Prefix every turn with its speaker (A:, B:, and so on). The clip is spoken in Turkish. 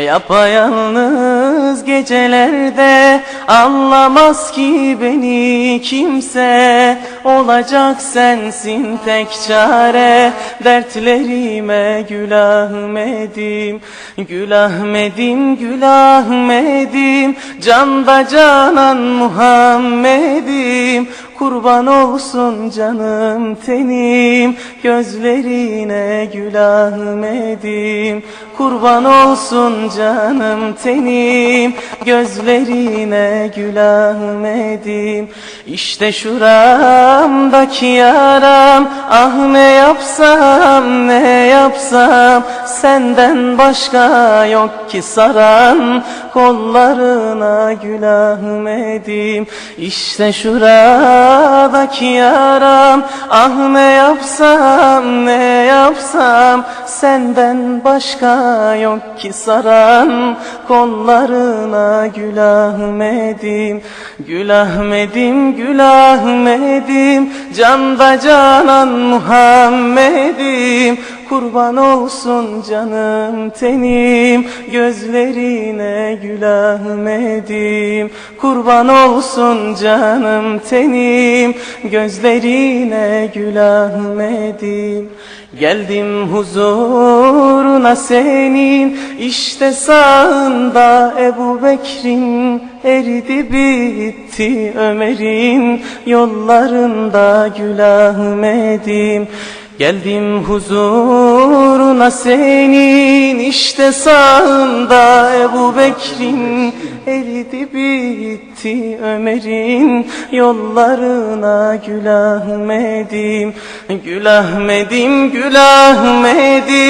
A: Yapayalnız gecelerde anlamaz ki beni kimse. Olacak sensin tek çare dertlerime Gül Ahmet'im Gül Ahmet'im Gül Ahmet'im Canda canan Muhammed'im Kurban olsun canım tenim Gözlerine Gül Ahmet'im Kurban olsun canım tenim Gözlerine Gül Ahmet'im İşte şuramdaki yaram Ah ne yapsam ne yapsam Senden başka yok ki saran Kollarına Gül Ahmet'im İşte şuradaki yaram Ah ne yapsam ne yapsam Senden başka yok ki saran. Kollarına Gül Ahmet'im Gül Ahmet'im Gül Ahmet'im Canda canan Muhammed'im Kurban olsun canım tenim Gözlerine Gül Ahmet'im Kurban olsun canım tenim Gözlerine Gül Ahmet'im Geldim huzuruna senin işte sağında Ebu Bekir'in eridi bitti Ömer'in. Yollarında Gül Ahmet'im Geldim huzuruna senin işte sağında Ebu Bekir'in eridi bitti Ömer'in yollarına Gül Ahmet'im Gül Ahmet'im Gül Ahmet'im